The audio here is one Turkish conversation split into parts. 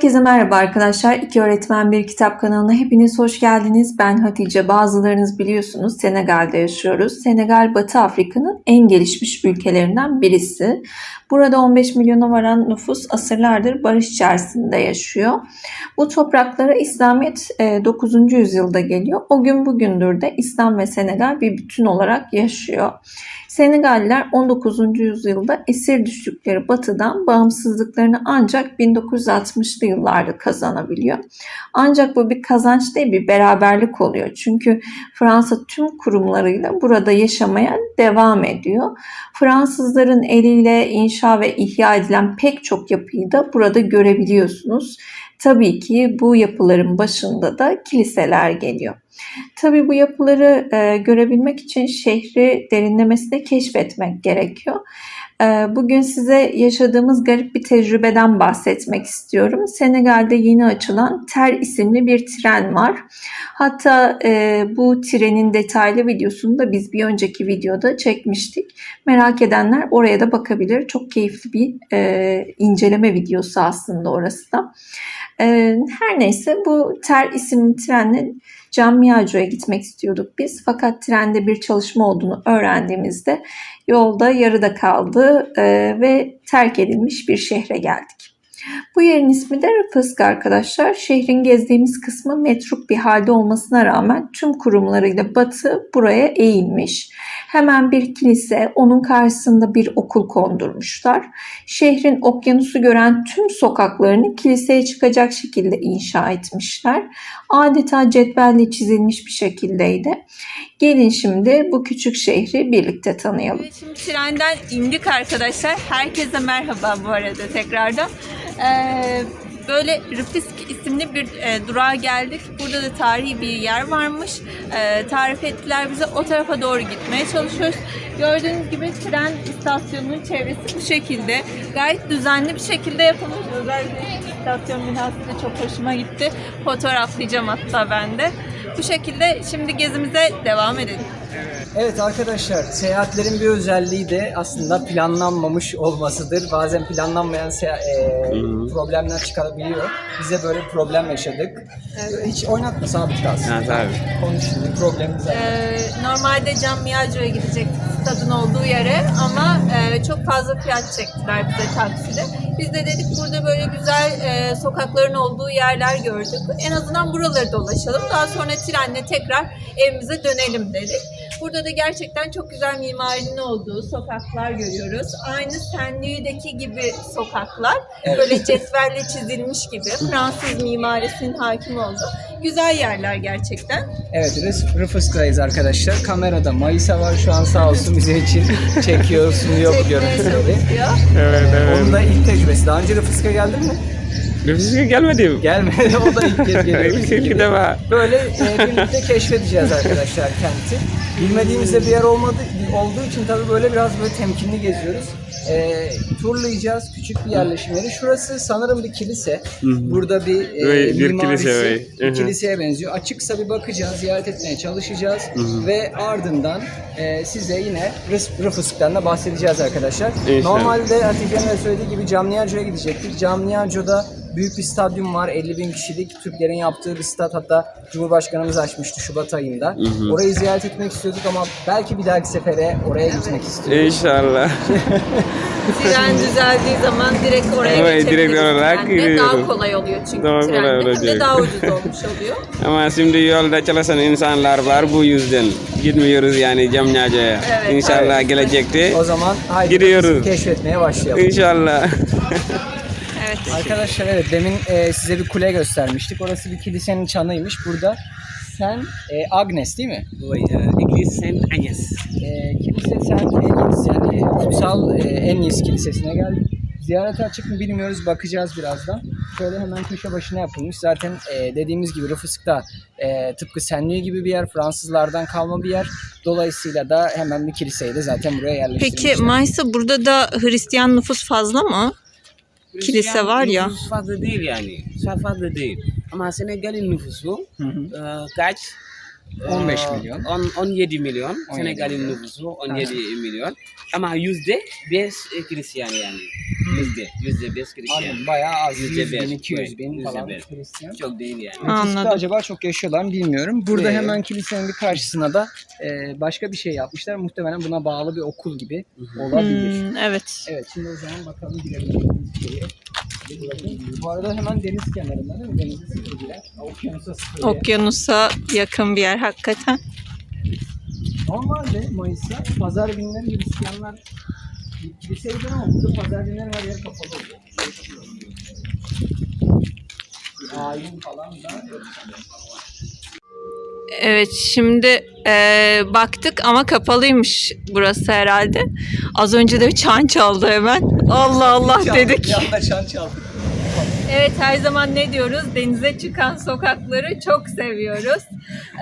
Herkese merhaba arkadaşlar. İki Öğretmen Bir Kitap kanalına hepiniz hoş geldiniz. Ben Hatice. Bazılarınız biliyorsunuz Senegal'de yaşıyoruz. Senegal Batı Afrika'nın en gelişmiş ülkelerinden birisi. Burada 15 milyona varan nüfus asırlardır barış içerisinde yaşıyor. Bu topraklara İslamiyet e, 9. yüzyılda geliyor. O gün bugündür de İslam ve Senegal bir bütün olarak yaşıyor. Senegalliler 19. yüzyılda esir düştükleri batıdan bağımsızlıklarını ancak 1960'lı yıllarda kazanabiliyor. Ancak bu bir kazanç değil bir beraberlik oluyor. Çünkü Fransa tüm kurumlarıyla burada yaşamaya devam ediyor. Fransızların eliyle inşa ve ihya edilen pek çok yapıyı da burada görebiliyorsunuz. Tabii ki bu yapıların başında da kiliseler geliyor. Tabii bu yapıları e, görebilmek için şehri derinlemesine keşfetmek gerekiyor. E, bugün size yaşadığımız garip bir tecrübeden bahsetmek istiyorum. Senegal'de yeni açılan Ter isimli bir tren var. Hatta e, bu trenin detaylı videosunu da biz bir önceki videoda çekmiştik. Merak edenler oraya da bakabilir. Çok keyifli bir e, inceleme videosu aslında orası da. E, her neyse bu Ter isimli trenle Camiaco'ya gitmek istiyorduk biz. Fakat trende bir çalışma olduğunu öğrendiğimizde yolda yarıda kaldı e, ve terk edilmiş bir şehre geldik. Bu yerin ismi de Rıfısk arkadaşlar. Şehrin gezdiğimiz kısmı metruk bir halde olmasına rağmen tüm kurumlarıyla batı buraya eğilmiş. Hemen bir kilise, onun karşısında bir okul kondurmuşlar. Şehrin okyanusu gören tüm sokaklarını kiliseye çıkacak şekilde inşa etmişler. Adeta cetvelle çizilmiş bir şekildeydi. Gelin şimdi bu küçük şehri birlikte tanıyalım. Evet, Şimdi trenden indik arkadaşlar. Herkese merhaba bu arada tekrardan. Ee, böyle Rıfısk isimli bir e, durağa geldik. Burada da tarihi bir yer varmış. Ee, tarif ettiler bize. O tarafa doğru gitmeye çalışıyoruz. Gördüğünüz gibi tren istasyonunun çevresi bu şekilde. Gayet düzenli bir şekilde yapılmış. Özellikle istasyon binası da çok hoşuma gitti. Fotoğraflayacağım hatta ben de. Bu şekilde şimdi gezimize devam edelim. Evet arkadaşlar, seyahatlerin bir özelliği de aslında planlanmamış olmasıdır. Bazen planlanmayan e, problemler çıkabiliyor. Bize böyle problem yaşadık. Hiç oynatma, sabit kalsın. Ha, tabii. Konuş şimdi, problemimiz var. Ee, normalde Can Miyaco'ya gidecektik stadın olduğu yere ama e, çok fazla fiyat çektiler bize takside. Biz de dedik burada böyle güzel e, sokakların olduğu yerler gördük. En azından buraları dolaşalım. Daha sonra trenle tekrar evimize dönelim dedik. Burada da gerçekten çok güzel mimarinin olduğu sokaklar görüyoruz. Aynı Senlü'deki gibi sokaklar. Evet. Böyle cetvelle çizilmiş gibi. Fransız mimarisinin hakim olduğu. Güzel yerler gerçekten. Evet, Rıf- Rıfısk'tayız arkadaşlar. Kamerada Mayisa var şu an sağ olsun bizim için çekiyor, sunuyor bu Çekmeye görüntüleri. çalışıyor. Evet evet. Onun da ilk tecrübesi. Daha önce Rıfısk'a geldin mi? Nüfusu gelmedi. Gelmedi, o da ilk kez geliyor. İlk bizim ilk gibi. defa. Böyle e, birlikte keşfedeceğiz arkadaşlar kenti. Bilmediğimizde bir yer olmadı olduğu için tabii böyle biraz böyle temkinli geziyoruz. E, turlayacağız küçük bir yerleşim yeri. Şurası sanırım bir kilise. Burada bir, e, bir mimarisi kilise, bir Hı hı. kiliseye benziyor. Açıksa bir bakacağız, ziyaret etmeye çalışacağız ve ardından e, size yine Rıfısk'tan da bahsedeceğiz arkadaşlar. İnşallah. Normalde Hatice'nin de söylediği gibi Camniaco'ya gidecektik. Camniaco'da büyük bir stadyum var. 50 bin kişilik Türklerin yaptığı bir stat. Hatta Cumhurbaşkanımız açmıştı Şubat ayında. Orayı ziyaret etmek istiyorduk ama belki bir dahaki sefere oraya gitmek istiyoruz. İnşallah. Tren düzeldiği zaman direkt oraya Evet, geçebiliriz. direkt olarak trenle. Daha kolay oluyor çünkü Daha kolay trenle. Hem de olacak. daha ucuz olmuş oluyor. Ama şimdi yolda çalışan insanlar var bu yüzden. Gitmiyoruz yani Camyaca'ya. Evet. İnşallah gelecekte. O zaman haydi Gidiyoruz. Keşfetmeye başlayalım. İnşallah. Evet. Arkadaşlar evet demin e, size bir kule göstermiştik. Orası bir kilisenin çanıymış. Burada sen e, Agnes değil mi? Oui, Église Saint-Agnès. E, kilise sen Agnes yani kutsal e, Ennis Kilisesi'ne geldik. Ziyarete açık mı bilmiyoruz. Bakacağız birazdan. Şöyle hemen köşe başına yapılmış. Zaten e, dediğimiz gibi Rıfısk'ta e, tıpkı Senliye gibi bir yer. Fransızlardan kalma bir yer. Dolayısıyla da hemen bir kiliseyi de zaten buraya yerleştirmişler. Peki Maysa burada da Hristiyan nüfus fazla mı? Kilise var ya. Nüfus fazla değil yani. Çok fazla değil. Ama Senegal'in nüfusu Hı hı. e, kaç? 15 E, milyon. on- 17 milyon. 17 Senegal'in milyon. nüfusu 17 milyon. Ama yüzde 5 Hristiyan yani. Yüzde, yüzde beş Hristiyan. Anladım. Bayağı az. Yüzde 100 bin, beş, 200 evet, bin yüzde falan beş. Hristiyan. Çok değil yani. Anladım. acaba çok yaşıyorlar mı bilmiyorum. Burada Ee, hemen kilisenin bir karşısına da e, başka bir şey yapmışlar. Muhtemelen buna bağlı bir okul gibi olabilir. Hmm, evet. Evet şimdi o zaman bakalım girebileceğimiz şeye. Bu arada hemen deniz kenarında değil mi? Denize sıfır girer. Okyanusa sıfır girer. Okyanusa yakın bir yer hakikaten. Normalde Mayıs'ta pazar günleri Hristiyanlar gidiyor ama burada pazar günleri her yer kapalı oluyor. Ayin falan da. Evet şimdi eee, baktık ama kapalıymış burası herhalde. Az önce de çan çaldı hemen. Allah Allah dedik. Yanda çan çaldı. Evet her zaman ne diyoruz? Denize çıkan sokakları çok seviyoruz.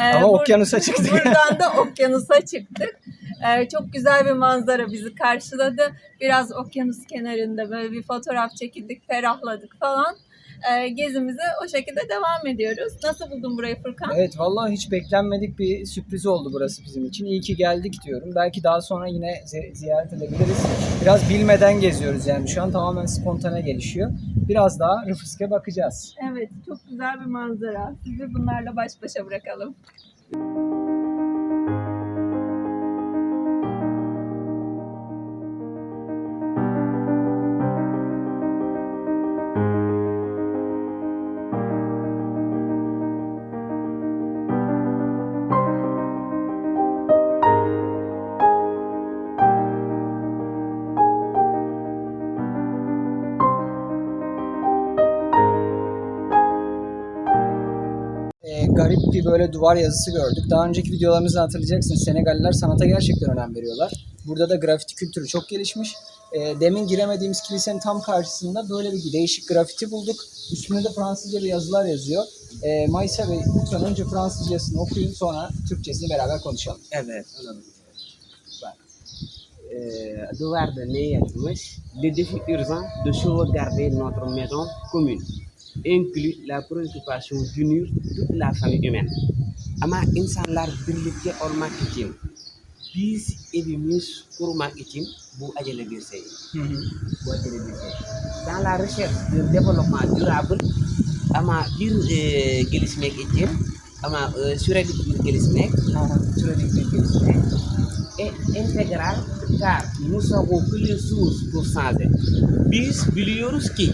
Ee, Ama okyanusa çıktık. Buradan da okyanusa çıktık. Ee, çok güzel bir manzara bizi karşıladı. Biraz okyanus kenarında böyle bir fotoğraf çekildik, ferahladık falan. Ee, gezimize o şekilde devam ediyoruz. Nasıl buldun burayı Furkan? Evet vallahi hiç beklenmedik bir sürpriz oldu burası bizim için. İyi ki geldik diyorum. Belki daha sonra yine zi- ziyaret edebiliriz. Biraz bilmeden geziyoruz yani. Şu an tamamen spontane gelişiyor. Biraz daha Rıfısk'a bakacağız. Evet, çok güzel bir manzara. Sizi bunlarla baş başa bırakalım. Ee, garip bir böyle duvar yazısı gördük. Daha önceki videolarımızda hatırlayacaksınız. Senegalliler sanata gerçekten önem veriyorlar. Burada da grafiti kültürü çok gelişmiş. Ee, demin giremediğimiz kilisenin tam karşısında böyle bir değişik grafiti bulduk. Üstünde de Fransızca bir yazılar yazıyor. Ee, Maysa Bey lütfen önce Fransızcasını okuyun sonra Türkçesini beraber konuşalım. Evet, devoir de ne yazmış? Le défi urgent de sauvegarder notre maison commune inclut la préoccupation d'unir toute la famille humaine. Ama insanlar birlikte olmak için biz evimiz kurmak için bu acele bir şey. Bu acele bir şey. Dans la recherche de développement durable ama bir e, gelişmek için ama e, sürekli bir gelişmek sürekli bir gelişmek et intégral savons que les choses peuvent changer. Biz biliyoruz ki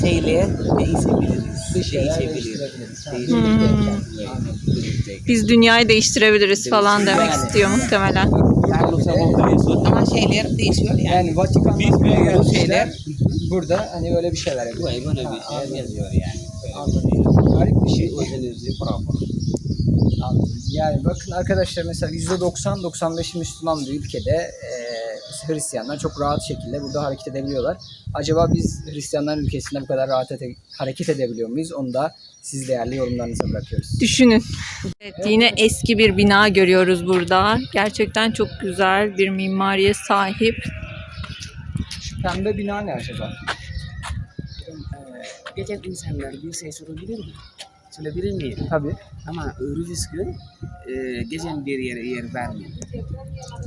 şeyler değişebiliriz. Bir şeyler Değişebilir. değiştirebiliriz. Ha, Değişebilir. birlikte. Birlikte. Biz dünyayı değiştirebiliriz falan demek Yani. istiyor muhtemelen. Ama şeyler değişiyor yani. Yani Vatikan'da Biz biliyoruz şeyler. Burada hani böyle bir şeyler yapıyor. Böyle böyle bir şeyler yazıyor yani. Anladım. Garip bir şey. Özünüzü propre. Anladım. Yani bakın arkadaşlar mesela %90-95 Müslüman bir ülkede e, Hristiyanlar çok rahat şekilde burada hareket edebiliyorlar. Acaba biz Hristiyanların ülkesinde bu kadar rahat ede- hareket edebiliyor muyuz? Onu da siz değerli yorumlarınıza bırakıyoruz. Düşünün. Evet, yine eski bir bina görüyoruz burada. Gerçekten çok güzel bir mimariye sahip. Şu pembe bina ne acaba? Geçen insanlar bir şey sorabilir mi? Sorabilir miyim? Tabii. Ama Rüvisk'ün e, geçen bir yer, yer vermiyor.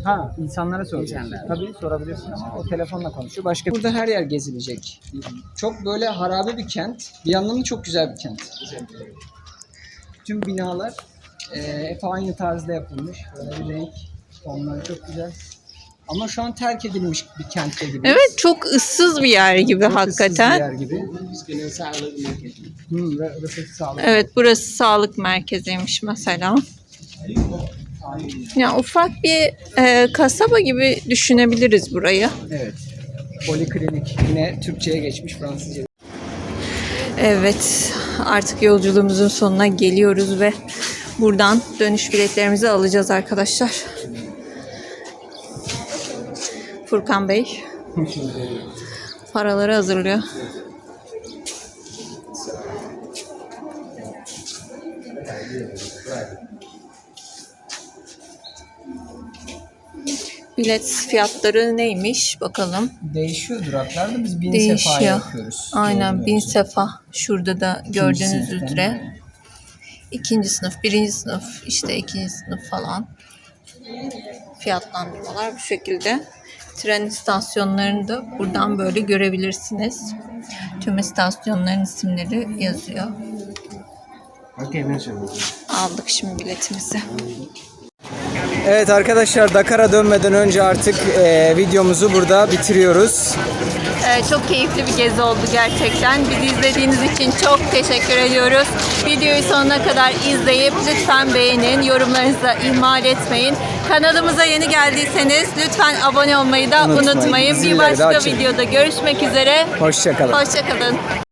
Ha insanlara soruyorsun. İnsanlara. Tabii sorabilirsin ama o telefonla konuşuyor. Başka burada her yer gezilecek. Çok böyle harabe bir kent. Bir yandan da çok güzel bir kent. Tüm binalar e, hep aynı tarzda yapılmış. Böyle bir renk. Tonları çok güzel. Ama şu an terk edilmiş bir kentte gibi. Evet çok ıssız bir yer gibi hakikaten. yer gibi. Sağlık merkezi. Ve Rıfık sağlık. Evet burası sağlık merkeziymiş mesela. Ya ufak bir e, kasaba gibi düşünebiliriz burayı. Evet. Poliklinik. Yine Türkçe'ye geçmiş Fransızca. Evet artık yolculuğumuzun sonuna geliyoruz ve buradan dönüş biletlerimizi alacağız arkadaşlar. Furkan Bey paraları hazırlıyor. Bilet fiyatları neymiş bakalım. Değişiyor duraklarda biz bin sefa Değişiyor. yapıyoruz. Aynen bin sefa. Şurada da gördüğünüz sınıftan. üzere. İkinci sınıf, birinci sınıf, işte ikinci sınıf falan. Fiyatlandırmalar bu şekilde. Tren istasyonlarını da buradan böyle görebilirsiniz. Tüm istasyonların isimleri yazıyor. Aldık şimdi biletimizi. Evet arkadaşlar Dakar'a dönmeden önce artık e, videomuzu burada bitiriyoruz. Ee, çok keyifli bir gezi oldu gerçekten. Bizi izlediğiniz için çok teşekkür ediyoruz. Videoyu sonuna kadar izleyip lütfen beğenin. Yorumlarınızı da ihmal etmeyin. Kanalımıza yeni geldiyseniz lütfen abone olmayı da Unutmayın. unutmayın. Bir başka videoda görüşmek üzere. Hoşçakalın. Hoşçakalın.